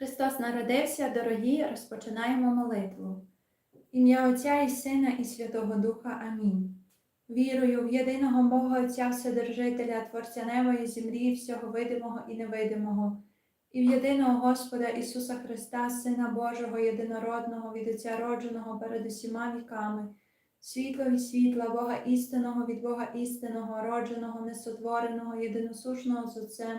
Христос народився, дорогі, розпочинаємо молитву. Ім'я Отця і Сина, і Святого Духа. Амінь. Вірую в єдиного Бога Отця Вседержителя, Творця неба і землі, всього видимого і невидимого, і в єдиного Господа Ісуса Христа, Сина Божого, єдинородного, від Отця родженого перед усіма віками, світло від світла, Бога істинного від Бога істинного, родженого, несотвореного, єдиносушного з Отцем,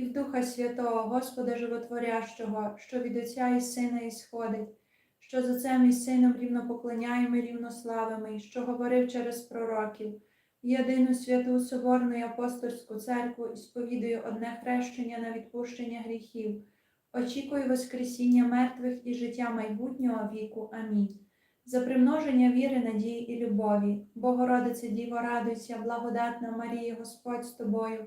І в Духа Святого, Господа Животворящого, що від Отця і Сина ісходить, що з Отцем і Сином рівно поклоняємо і рівно славимо, і що говорив через пророків, єдину святу Соборну і апостольську церкву і сповідую одне хрещення на відпущення гріхів, очікую Воскресіння мертвих і життя майбутнього віку. Амінь. За примноження віри, надії і любові, Богородице Діво, радуйся, благодатна Марія, Господь з тобою,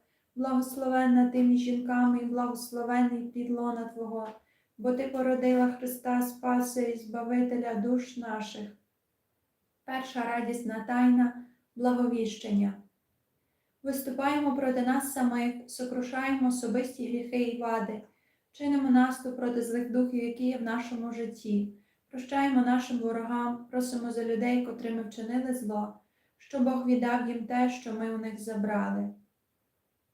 благословенна ти між жінками і благословений плід лона Твого, бо Ти породила Христа Спаси і Збавителя душ наших. Перша радісна тайна благовіщення. Виступаємо проти нас самих, сокрушаємо особисті гріхи і вади, чинимо наступ проти злих духів, які є в нашому житті. Прощаємо нашим ворогам, просимо за людей, котрими вчинили зло, що Бог віддав їм те, що ми у них забрали.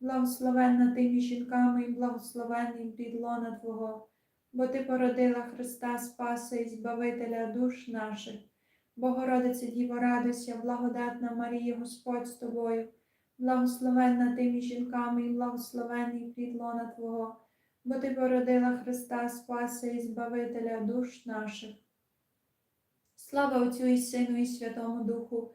благословенна ти між жінками і благословений плід лона Твого, бо Ти породила Христа Спаса і Збавителя душ наших. Богородице Діво, радуйся, благодатна Марія, Господь з тобою, благословенна ти між жінками і благословений плід лона Твого, бо Ти породила Христа Спаса і Збавителя душ наших. Слава Отцю і Сину і Святому Духу,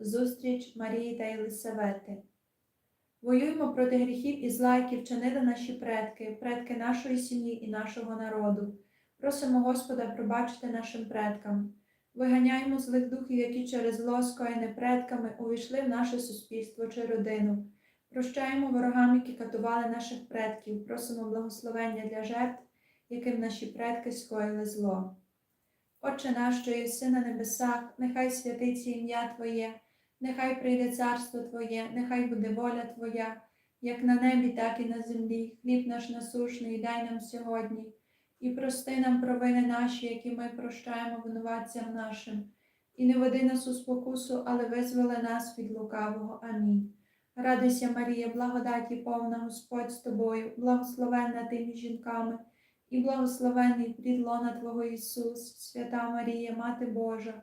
зустріч Марії та Єлисавети. Воюємо проти гріхів і зла, які вчинили наші предки, предки нашої сім'ї і нашого народу. Просимо Господа пробачити нашим предкам. Виганяємо злих духів, які через зло, скоєне предками, увійшли в наше суспільство чи родину. Прощаємо ворогам, які катували наших предків, просимо благословення для жертв, яким наші предки скоїли зло. Отче наш, що єси на небесах, нехай святиться ім'я Твоє, нехай прийде царство Твоє, нехай буде воля Твоя, як на небі, так і на землі. Хліб наш насушний дай нам сьогодні, і прости нам провини наші, які ми прощаємо винуватцям нашим, і не веди нас у спокусу, але визволи нас від лукавого. Амінь. Радуйся, Марія, благодаті повна Господь з тобою, благословенна ти між жінками, і благословений плід лона Твого Ісус, свята Марія, Мати Божа,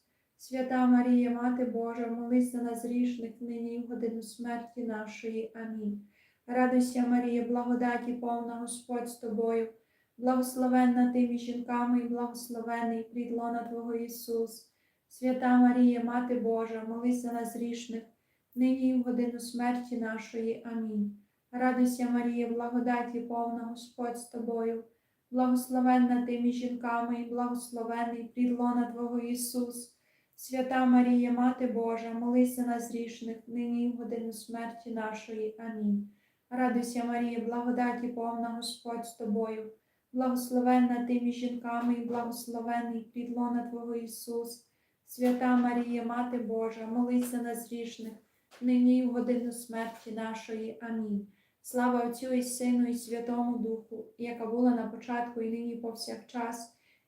Свята Марія, Мати Божа, молись за нас грішних, нині в годину смерті нашої. Амінь. Радуйся, Марія, благодаті повна Господь з тобою, благословенна ти між жінками і благословений плід лона Твого Ісус. Свята Марія, Мати Божа, молись за нас грішних, нині і в годину смерті нашої. Амінь. Радуйся, Марія, благодаті повна Господь з тобою, благословенна ти жінками і благословений плід лона Твого Ісус. Свята Марія, Мати Божа, молись за нас грішних, нині і в годину смерті нашої. Амінь. Радуйся, Марія, благодаті повна Господь з тобою, благословенна ти між жінками і благословений плід лона Твого Ісус. Свята Марія, Мати Божа, молись за нас грішних, нині і в годину смерті нашої. Амінь. Слава Отцю і Сину, і Святому Духу, яка була на початку і нині повсякчас,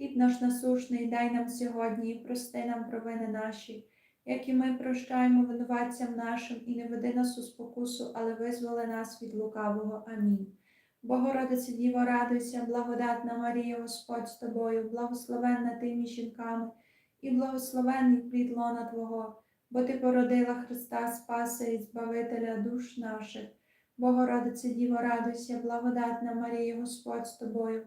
Хліб наш насушний дай нам сьогодні, і прости нам провини наші, як і ми прощаємо винуватцям нашим, і не веди нас у спокусу, але визволи нас від лукавого. Амінь. Богородице Діво, радуйся, благодатна Марія, Господь з тобою, благословенна ти між жінками, і благословенний плід лона Твого, бо Ти породила Христа Спаса і Збавителя душ наших. Богородице Діво, радуйся, благодатна Марія, Господь з тобою,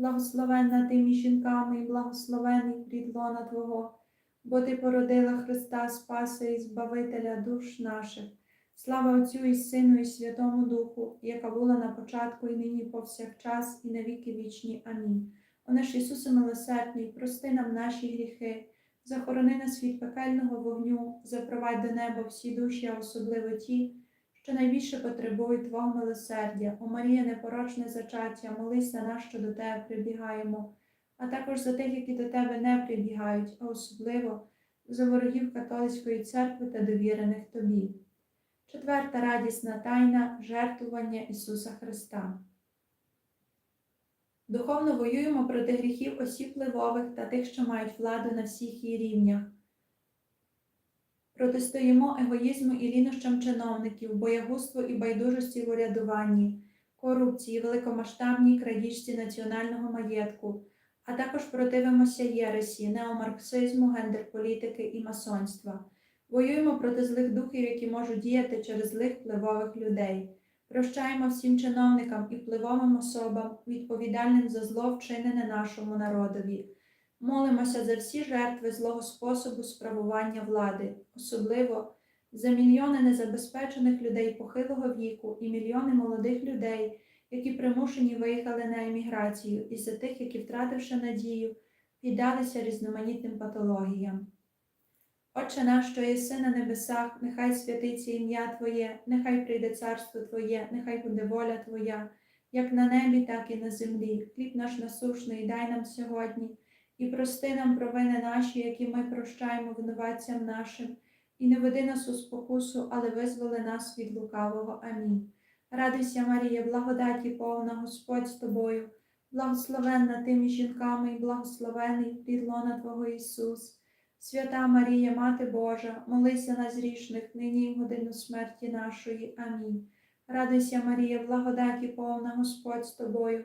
благословенна ти між жінками, і благословений плід лона Твого, бо Ти породила Христа Спаса і Збавителя душ наших. Слава Отцю і Сину, і Святому Духу, яка була на початку, і нині, повсякчас, і на віки вічні. Амінь. О наш Ісусе милосердний, прости нам наші гріхи, захорони нас від пекельного вогню, запровадь до неба всі душі, а особливо ті, що найбільше потребують Твого милосердя. О Марія, непорочне зачаття, молись за нас, що до Тебе прибігаємо, а також за тих, які до Тебе не прибігають, а особливо за ворогів католицької церкви та довірених Тобі. Четверта радісна тайна жертвування Ісуса Христа. Духовно воюємо проти гріхів осіб впливових та тих, що мають владу на всіх її рівнях. Протистоїмо егоїзму і лінощам чиновників, боягузтву і байдужості в урядуванні, корупції, великомасштабній крадіжці національного маєтку, а також противимося єресі, неомарксизму, гендерполітики і масонства. Воюємо проти злих духів, які можуть діяти через злих впливових людей. Прощаємо всім чиновникам і впливовим особам, відповідальним за зло, вчинене нашому народові. Молимося за всі жертви злого способу справування влади, особливо за мільйони незабезпечених людей похилого віку і мільйони молодих людей, які примушені виїхали на еміграцію, і за тих, які, втративши надію, піддалися різноманітним патологіям. Отче наш, що єси на небесах, нехай святиться ім'я Твоє, нехай прийде царство Твоє, нехай буде воля Твоя, як на небі, так і на землі. Хліб наш насушний дай нам сьогодні, і прости нам провини наші, які ми прощаємо винуватцям нашим, і не веди нас у спокусу, але визволи нас від лукавого. Амінь. Радуйся, Марія, благодаті повна Господь з тобою, благословенна ти між жінками, і благословений плід лона Твого Ісус. Свята Марія, Мати Божа, молися нас грішних, нині і годину смерті нашої. Амінь. Радуйся, Марія, благодаті повна Господь з тобою,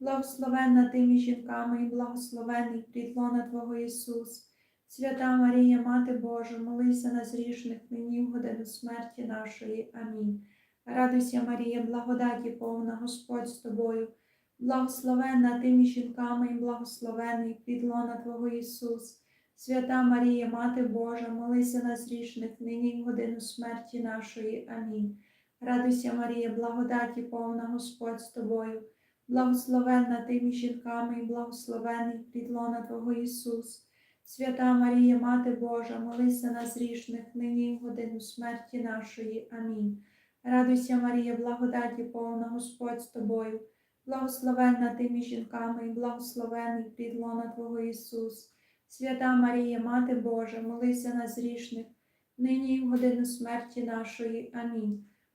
благословенна ти між жінками, і благословений плід лона Твого Ісус. Свята Марія, Мати Божа, молися нас грішних, нині в годину смерті нашої. Амінь. Радуйся, Марія, благодаті повна Господь з тобою, благословенна ти між жінками і благословений плід лона Твого Ісус. Свята Марія, Мати Божа, молися нас грішних, нині в годину смерті нашої. Амінь. Радуйся, Марія, благодаті повна Господь з тобою, благословенна ти між жінками і благословений плід лона Твого Ісус. Свята Марія, Мати Божа, молися нас грішних, нині і в годину смерті нашої. Амінь. Радуйся, Марія, благодаті повна Господь з тобою, благословенна ти між жінками і благословений плід лона Твого Ісус. Свята Марія, Мати Божа, молися нас грішних, нині і в годину смерті нашої. Амінь.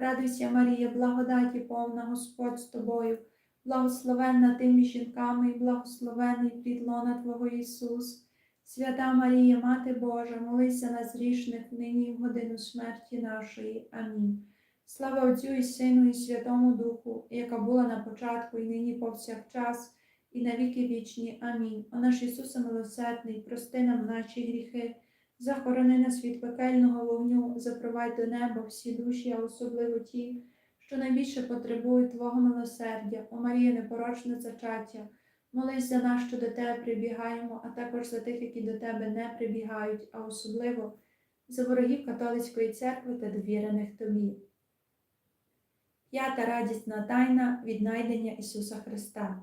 Радуйся, Марія, благодаті повна Господь з тобою, благословенна ти між жінками і благословений плід лона Твого Ісус. Свята Марія, Мати Божа, молися нас грішних, нині в годину смерті нашої. Амінь. Слава Отцю і Сину, і Святому Духу, яка була на початку, і нині повсякчас, і на віки вічні. Амінь. О наш Ісусе милосердний, прости нам наші гріхи, захорони нас від пекельного вогню, запровадь до неба всі душі, а особливо ті, що найбільше потребують Твого милосердя, о Марія, непорочне зачаття. Молись за нас, що до Тебе прибігаємо, а також за тих, які до Тебе не прибігають, а особливо за ворогів католицької церкви та довірених Тобі. П'ята радісна тайна віднайдення Ісуса Христа.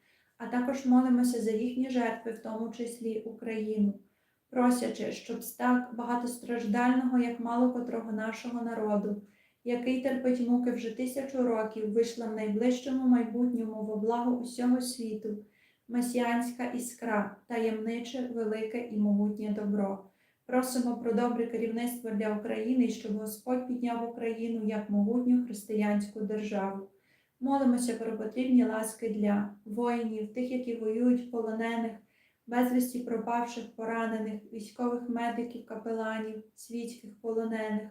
а також молимося за їхні жертви, в тому числі Україну, просячи, щоб з так багатостраждального, як мало котрого нашого народу, який терпить муки вже тисячу років, вийшла в найближчому майбутньому во благо усього світу, месіанська іскра, таємниче, велике і могутнє добро. Просимо про добре керівництво для України, щоб Господь підняв Україну як могутню християнську державу. Молимося про потрібні ласки для воїнів, тих, які воюють полонених, безвісті пропавших, поранених, військових медиків, капеланів, світських полонених,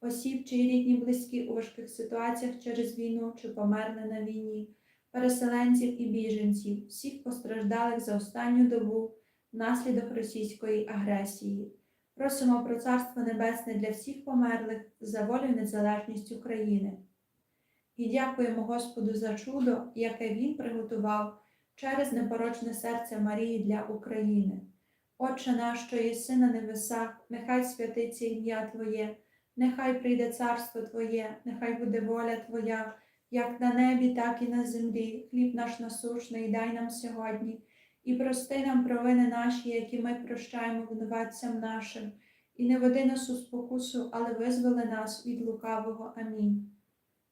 осіб, чиї рідні близькі у важких ситуаціях через війну чи померли на війні, переселенців і біженців, всіх постраждалих за останню добу внаслідок російської агресії. Просимо про Царство Небесне для всіх померлих за волю і незалежність України. І дякуємо Господу за чудо, яке Він приготував через непорочне серце Марії для України. Отче наш, що єси на небесах, нехай святиться ім'я Твоє, нехай прийде царство Твоє, нехай буде воля Твоя, як на небі, так і на землі. Хліб наш насушний дай нам сьогодні, і прости нам провини наші, які ми прощаємо винуватцям нашим, і не веди нас у спокусу, але визволи нас від лукавого. Амінь.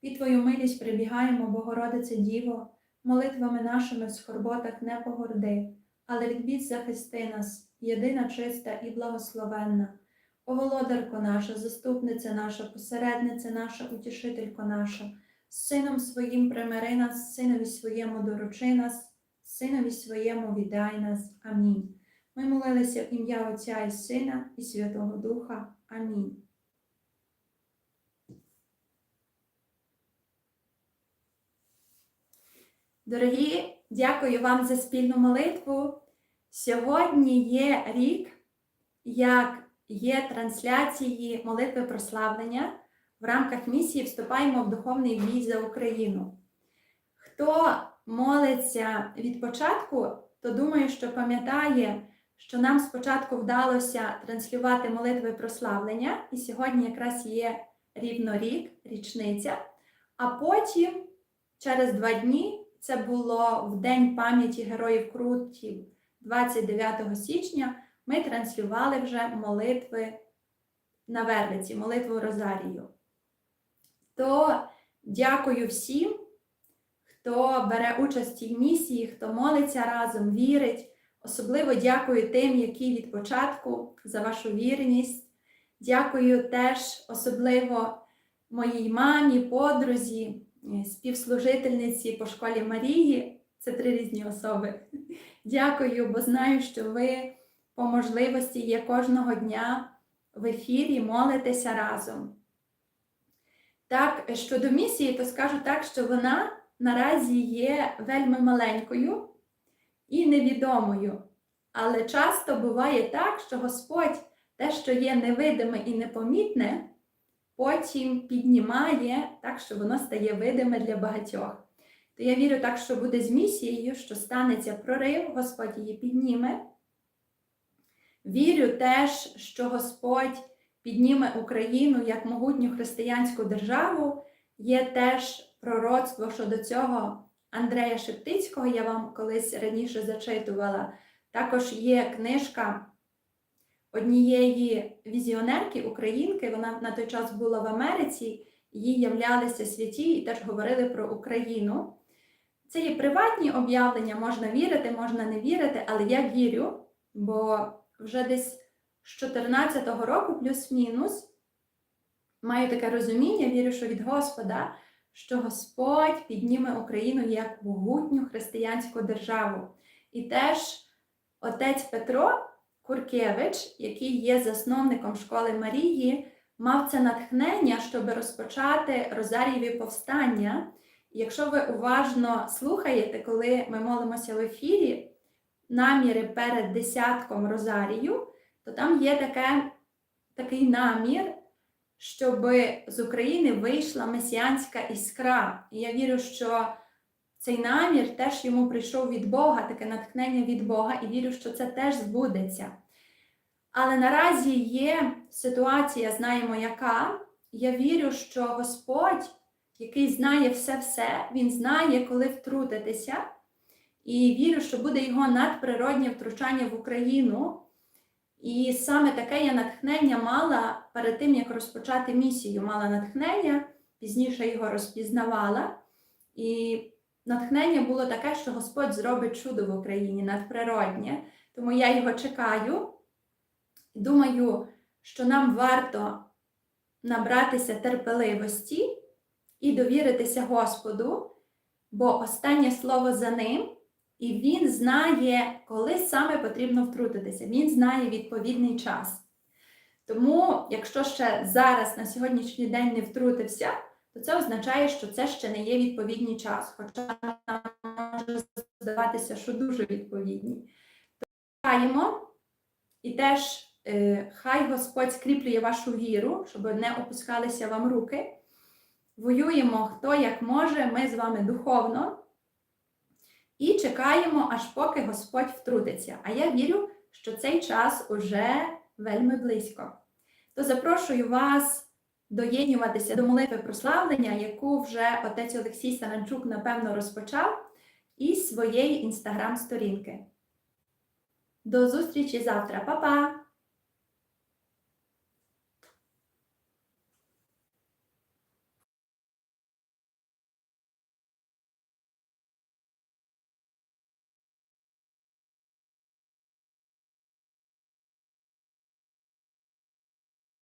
Під Твою милість прибігаємо, Богородице Діво, молитвами нашими в скорботах не погорди, але від бід захисти нас, єдина чиста і благословенна. О, володарко наша, заступниця наша, посередниця наша, утішителько наша, з сином своїм примири нас, синові своєму доручи нас, синові своєму віддай нас. Амінь. Ми молилися в ім'я Отця і Сина, і Святого Духа. Амінь. Дорогі, дякую вам за спільну молитву. Сьогодні є рік, як є трансляції молитви прославлення. В рамках місії вступаємо в духовний бій за Україну. Хто молиться від початку, то думаю, що пам'ятає, що нам спочатку вдалося транслювати молитви прославлення, і сьогодні якраз є рівно рік, річниця. А потім, через два дні, це було в День пам'яті героїв Крутів 29 січня ми транслювали вже молитви на Вервиці, молитву Розарію. То дякую всім, хто бере участь в місії, хто молиться разом, вірить. Особливо дякую тим, які від початку за вашу вірність. Дякую теж особливо моїй мамі, подрузі, співслужительниці по школі Марії. Це три різні особи. Дякую, бо знаю, що ви по можливості є кожного дня в ефірі молитеся разом. Так, щодо місії, то скажу так, що вона наразі є вельми маленькою і невідомою. Але часто буває так, що Господь те, що є невидиме і непомітне, потім піднімає так, що воно стає видиме для багатьох. То я вірю так, що буде з місією, що станеться прорив, Господь її підніме. Вірю теж, що Господь підніме Україну як могутню християнську державу. Є теж пророцтво щодо цього Андрея Шептицького, я вам колись раніше зачитувала. Також є книжка однієї візіонерки, українки, вона на той час була в Америці, їй являлися святі і теж говорили про Україну. Це є приватні об'явлення, можна вірити, можна не вірити, але я вірю, бо вже десь з 2014 року, плюс-мінус, маю таке розуміння, вірю, що від Господа, що Господь підніме Україну як могутню християнську державу. І теж отець Петро Куркевич, який є засновником школи Марії, мав це натхнення, щоб розпочати Розарієві повстання. Якщо ви уважно слухаєте, коли ми молимося в ефірі, наміри перед десятком Розарію, то там є таке, такий намір, щоб з України вийшла месіанська іскра. І я вірю, що цей намір теж йому прийшов від Бога, таке натхнення від Бога, і вірю, що це теж збудеться. Але наразі є ситуація, знаємо, яка. Я вірю, що Господь, який знає все-все, Він знає, коли втрутитися. І вірю, що буде його надприроднє втручання в Україну. І саме таке я натхнення мала перед тим, як розпочати місію. Мала натхнення, пізніше його розпізнавала. І натхнення було таке, що Господь зробить чудо в Україні надприроднє. Тому я його чекаю. Думаю, що нам варто набратися терпеливості і довіритися Господу, бо останнє слово за ним, і Він знає, коли саме потрібно втрутитися. Він знає відповідний час. Тому, якщо ще зараз на сьогоднішній день не втрутився, то це означає, що це ще не є відповідний час, хоча нам може здаватися, що дуже відповідні. Чекаємо і теж е, хай Господь скріплює вашу віру, щоб не опускалися вам руки. Воюємо хто як може, ми з вами духовно. І чекаємо, аж поки Господь втрутиться. А я вірю, що цей час уже вельми близько. То запрошую вас доєднюватися до молитви прославлення, яку вже отець Олексій Саранчук, напевно, розпочав, із своєї інстаграм-сторінки. До зустрічі завтра, Па-па!